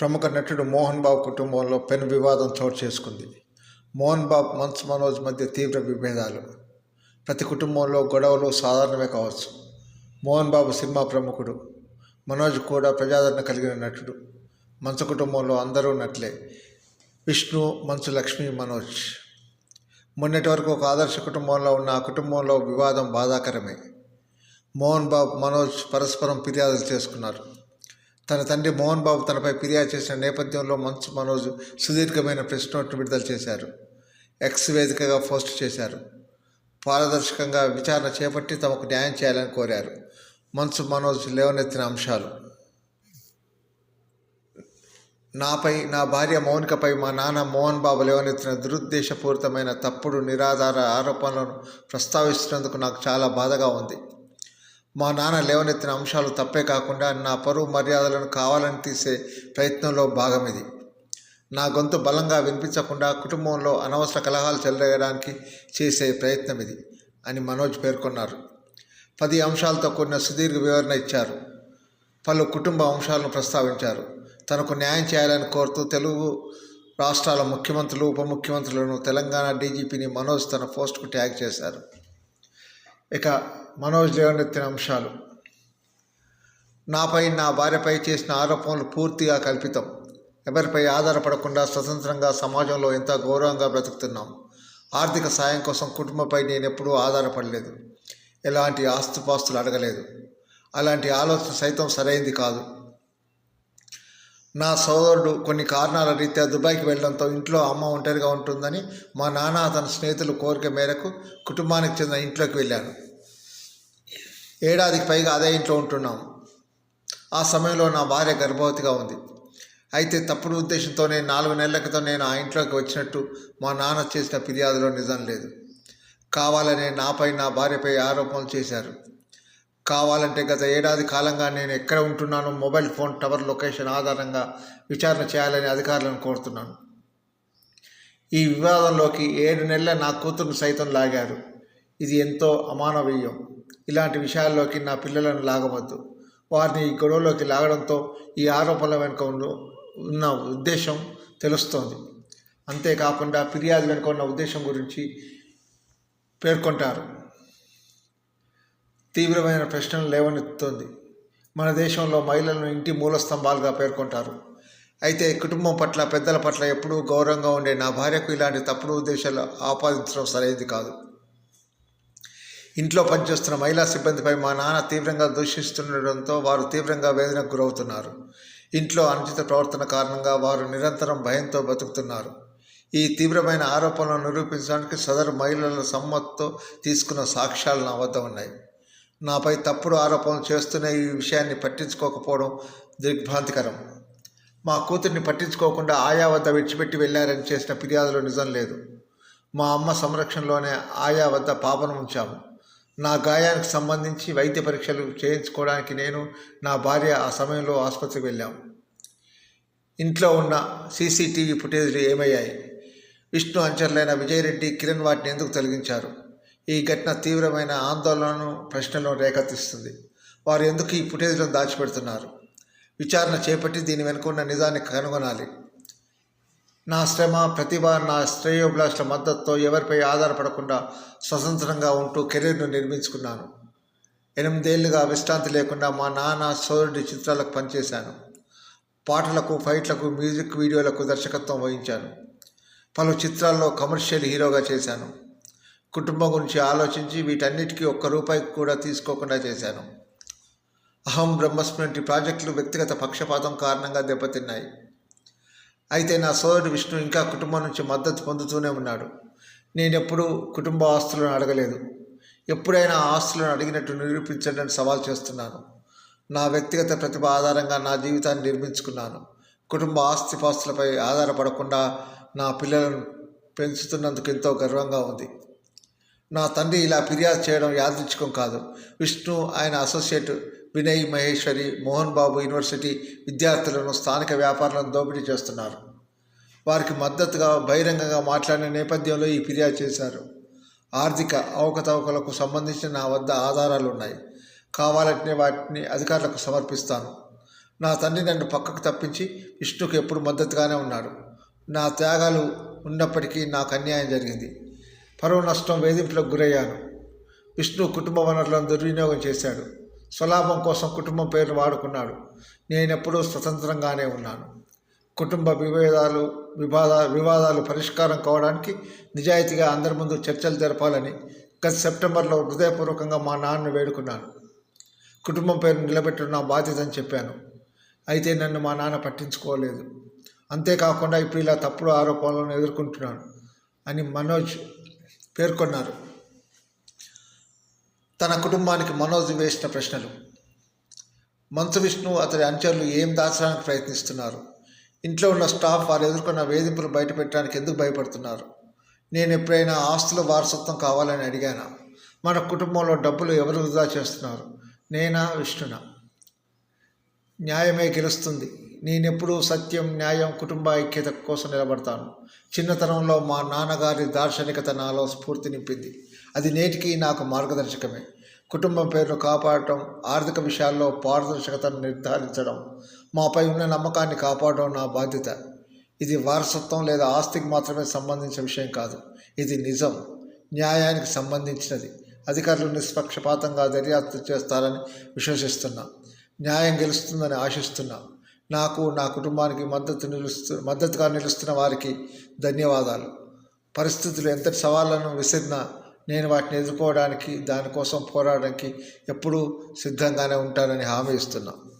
ప్రముఖ నటుడు మోహన్ బాబు కుటుంబంలో పెను వివాదం చోటు చేసుకుంది. మోహన్ బాబు మన్స్ మనోజ్ మధ్య తీవ్ర విభేదాలు. ప్రతి కుటుంబంలో గొడవలు సాధారణమే కావచ్చు. మోహన్ బాబు సినిమా ప్రముఖుడు. మనోజ్ కూడా ప్రజాదరణ కలిగిన నటుడు. మంచు కుటుంబంలో అందరూ నటులే. విష్ణు మంచు లక్ష్మి మనోజ్. మొన్నటి వరకు ఒక ఆదర్శ కుటుంబంలో ఉన్న ఆ కుటుంబంలో వివాదం బాధాకరమే. మోహన్ బాబు మనోజ్ పరస్పరం ఫిర్యాదులు చేసుకున్నారు. తన తండ్రి మోహన్ బాబు తనపై ఫిర్యాదు చేసిన నేపథ్యంలో మంచు మనోజ్ సుదీర్ఘమైన ప్రెస్ నోట్ను విడుదల చేశారు. ఎక్స్ వేదికగా పోస్ట్ చేశారు. పారదర్శకంగా విచారణ చేపట్టి తమకు న్యాయం చేయాలని కోరారు. మంచు మనోజ్ లేవనెత్తిన అంశాలు. నాపై నా భార్య మౌనికపై మా నాన్న మోహన్ బాబు లేవనెత్తిన దురుద్దేశపూరితమైన తప్పుడు నిరాధార ఆరోపణలను ప్రస్తావిస్తున్నందుకు నాకు చాలా బాధగా ఉంది. మా నాన్న లేవనెత్తిన అంశాలు తప్పే కాకుండా నా పరువు మర్యాదలను కావాలని తీసే ప్రయత్నంలో భాగం ఇది. నా గొంతు బలంగా వినిపించకుండా కుటుంబంలో అనవసర కలహాలు చెలరేయడానికి చేసే ప్రయత్నం ఇది అని మనోజ్ పేర్కొన్నారు. పది అంశాలతో కూడిన సుదీర్ఘ వివరణ ఇచ్చారు. పలు కుటుంబ అంశాలను ప్రస్తావించారు. తనకు న్యాయం చేయాలని కోరుతూ తెలుగు రాష్ట్రాల ముఖ్యమంత్రులు ఉప ముఖ్యమంత్రులను తెలంగాణ డీజీపీని మనోజ్ తన పోస్టుకు ట్యాగ్ చేశారు. ఇక మనోజ్ లేవనెత్తిన అంశాలు. నాపై నా భార్యపై చేసిన ఆరోపణలు పూర్తిగా కల్పితం. ఎవరిపై ఆధారపడకుండా స్వతంత్రంగా సమాజంలో ఎంత గౌరవంగా బ్రతుకుతున్నాం? ఆర్థిక సాయం కోసం కుటుంబంపై నేను ఎప్పుడూ ఆధారపడలేదు. ఎలాంటి ఆస్తుపాస్తులు అడగలేదు. అలాంటి ఆలోచన సైతం సరైంది కాదు. నా సోదరుడు కొన్ని కారణాల రీత్యా దుబాయ్కి వెళ్ళడంతో ఇంట్లో అమ్మ ఒంటరిగా ఉంటుందని మా నాన్న తన స్నేహితులు కోరిక మేరకు కుటుంబానికి చెందిన ఇంట్లోకి వెళ్ళాను ఏడాదికి పైగా అదే ఇంట్లో ఉంటున్నాం. ఆ సమయంలో నా భార్య గర్భవతిగా ఉంది. అయితే తప్పుడు ఉద్దేశంతోనే నాలుగు నెలల క్రితం నేను ఆ ఇంట్లోకి వచ్చినట్టు మా నాన్న చేసిన ఫిర్యాదులో నిజం లేదు. కావాలనే నాపై నా భార్యపై ఆరోపణలు చేశారు. కావాలంటే గత ఏడాది కాలంగా నేను ఎక్కడ ఉంటున్నానో మొబైల్ ఫోన్ టవర్ లొకేషన్ ఆధారంగా విచారణ చేయాలని అధికారులను కోరుతున్నాను. ఈ వివాదంలోకి ఏడు నెలల నా కూతురును సైతం లాగారు. ఇది ఎంతో అమానవీయం. ఇలాంటి విషయాల్లోకి నా పిల్లలను లాగవద్దు. వారిని ఈ గొడవలోకి లాగడంతో ఈ ఆరోపణల వెనుక ఉన్న- ఉన్న ఉద్దేశం తెలుస్తోంది. అంతేకాకుండా ఫిర్యాదు వెనుక ఉన్న ఉద్దేశం గురించి పేర్కొంటారు. తీవ్రమైన ప్రశ్నలు లేవనెత్తుతోంది. మన దేశంలో మహిళలను ఇంటి మూల స్తంభాలుగా పేర్కొంటారు. అయితే కుటుంబం పట్ల పెద్దల పట్ల ఎప్పుడూ గౌరవంగా ఉండే నా భార్యకు ఇలాంటి తప్పుడు ఉద్దేశాలు ఆపాదించడం సరైనది కాదు. ఇంట్లో పనిచేస్తున్న మహిళా సిబ్బందిపై మా నాన్న తీవ్రంగా దూషిస్తుండటంతో వారు తీవ్రంగా వేదనకు గురవుతున్నారు. ఇంట్లో అనుచిత ప్రవర్తన కారణంగా వారు నిరంతరం భయంతో బతుకుతున్నారు. ఈ తీవ్రమైన ఆరోపణలను నిరూపించడానికి సదరు మహిళల సమ్మతితో తీసుకున్న సాక్ష్యాలు నా వద్ద ఉన్నాయి. నాపై తప్పుడు ఆరోపణలు చేస్తున్న ఈ విషయాన్ని పట్టించుకోకపోవడం దిగ్భ్రాంతికరం. మా కూతుర్ని పట్టించుకోకుండా ఆయా వద్ద విడిచిపెట్టి వెళ్ళారని చేసిన ఫిర్యాదులో నిజం లేదు. మా అమ్మ సంరక్షణలోనే ఆయా వద్ద పాపను ఉంచాము. నా గాయానికి సంబంధించి వైద్య పరీక్షలు చేయించుకోవడానికి నేను నా భార్య ఆ సమయంలో ఆసుపత్రికి వెళ్ళాం. ఇంట్లో ఉన్న సీసీటీవీ ఫుటేజ్లు ఏమయ్యాయి? విష్ణు అంచర్లైన విజయరెడ్డి కిరణ్ వాటిని ఎందుకు తొలగించారు? ఈ ఘటన తీవ్రమైన ఆందోళనను ప్రశ్నలను రేకెత్తిస్తుంది. వారు ఎందుకు ఈ ఫుటేజ్లను దాచిపెడుతున్నారు? విచారణ చేపట్టి దీని వెనుక ఉన్న నిజాన్ని కనుగొనాలి. నా శ్రమ ప్రతిభ నా శ్రేయోభిలాషుల మద్దతుతో ఎవరిపై ఆధారపడకుండా స్వతంత్రంగా ఉంటూ కెరీర్ను నిర్మించుకున్నాను. ఎనిమిదేళ్ళుగా విశ్రాంతి లేకుండా మా నాన్న సోదరుడి చిత్రాలకు పనిచేశాను. పాటలకు ఫైట్లకు మ్యూజిక్ వీడియోలకు దర్శకత్వం వహించాను. పలు చిత్రాల్లో కమర్షియల్ హీరోగా చేశాను. కుటుంబం గురించి ఆలోచించి వీటన్నిటికీ ఒక్క రూపాయి కూడా తీసుకోకుండా చేశాను. అహం బ్రహ్మస్మి వంటి ప్రాజెక్టులు వ్యక్తిగత పక్షపాతం కారణంగా దెబ్బతిన్నాయి. అయితే నా సోదరుడు విష్ణు ఇంకా కుటుంబం నుంచి మద్దతు పొందుతూనే ఉన్నాడు. నేను ఎప్పుడూ కుటుంబ ఆస్తులను అడగలేదు. ఎప్పుడైనా ఆస్తులను అడిగినట్టు నిరూపించడానికి సవాల్ చేస్తున్నాను. నా వ్యక్తిగత ప్రతిభ ఆధారంగా నా జీవితాన్ని నిర్మించుకున్నాను. కుటుంబ ఆస్తిపాస్తులపై ఆధారపడకుండా నా పిల్లలను పెంచుతున్నందుకు ఎంతో గర్వంగా ఉంది. నా తండ్రి ఇలా ఫిర్యాదు చేయడం యాదృచ్ఛికం కాదు. విష్ణు ఆయన అసోసియేట్ వినయ్ మహేశ్వరి మోహన్ బాబు యూనివర్సిటీ విద్యార్థులను స్థానిక వ్యాపారులను దోపిడీ చేస్తున్నారు. వారికి మద్దతుగా బహిరంగంగా మాట్లాడిన నేపథ్యంలో ఈ ఫిర్యాదు చేశారు. ఆర్థిక అవకతవకలకు సంబంధించిన నా వద్ద ఆధారాలు ఉన్నాయి. కావాలంటే వాటిని అధికారులకు సమర్పిస్తాను. నా తండ్రి నన్ను పక్కకు తప్పించి విష్ణుకు ఎప్పుడు మద్దతుగానే ఉన్నాడు. నా త్యాగాలు ఉన్నప్పటికీ నాకు అన్యాయం జరిగింది. పరువు నష్టం వేధింపులకు గురయ్యాను. విష్ణు కుటుంబ వనరులను దుర్వినియోగం చేశాడు. స్వలాభం కోసం కుటుంబం పేరును వాడుకున్నాడు. నేనెప్పుడూ స్వతంత్రంగానే ఉన్నాను. కుటుంబ విభేదాలు వివాద వివాదాలు పరిష్కారం కావడానికి నిజాయితీగా అందరి ముందు చర్చలు జరపాలని గత సెప్టెంబర్లో హృదయపూర్వకంగా మా నాన్నను వేడుకున్నాను. కుటుంబం పేరు నిలబెట్టడం నా బాధ్యత అని చెప్పాను. అయితే నన్ను మా నాన్న పట్టించుకోలేదు. అంతేకాకుండా ఇప్పుడు ఇలా తప్పుడు ఆరోపణలను ఎదుర్కొంటున్నాను అని మనోజ్ పేర్కొన్నారు. తన కుటుంబానికి మనోజ్ వేసిన ప్రశ్నలు. మంచు విష్ణు అతడి అనుచరులు ఏం దాచడానికి ప్రయత్నిస్తున్నారు? ఇంట్లో ఉన్న స్టాఫ్ వారు ఎదుర్కొన్న వేధింపులు బయటపెట్టడానికి ఎందుకు భయపడుతున్నారు? నేను ఎప్పుడైనా ఆస్తుల వారసత్వం కావాలని అడిగానా? మన కుటుంబంలో డబ్బులు ఎవరు వృధా చేస్తున్నారు? నేనా విష్ణునా? న్యాయమే గెలుస్తుంది. నేనెప్పుడూ సత్యం న్యాయం కుటుంబ ఐక్యత కోసం నిలబడతాను. చిన్నతనంలో మా నాన్నగారి దార్శనికత నాలో స్ఫూర్తి నింపింది. అది నేటికి నాకు మార్గదర్శకమే. కుటుంబం పేరును కాపాడటం ఆర్థిక విషయాల్లో పారదర్శకతను నిర్ధారించడం మాపై ఉన్న నమ్మకాన్ని కాపాడడం నా బాధ్యత. ఇది వారసత్వం లేదా ఆస్తికి మాత్రమే సంబంధించిన విషయం కాదు. ఇది నిజం. న్యాయానికి సంబంధించినది. అధికారులు నిష్పక్షపాతంగా దర్యాప్తు చేస్తారని విశ్వసిస్తున్నా. న్యాయం గెలుస్తుందని ఆశిస్తున్నా. నాకు నా కుటుంబానికి మద్దతు నిలుస్తు మద్దతుగా నిలుస్తున్న వారికి ధన్యవాదాలు. పరిస్థితులు ఎంతటి సవాళ్ళను విసిరినా నేను వాటిని ఎదుర్కోవడానికి దానికోసం పోరాడడానికి ఎప్పుడూ సిద్ధంగానే ఉంటానని హామీ ఇస్తున్నాను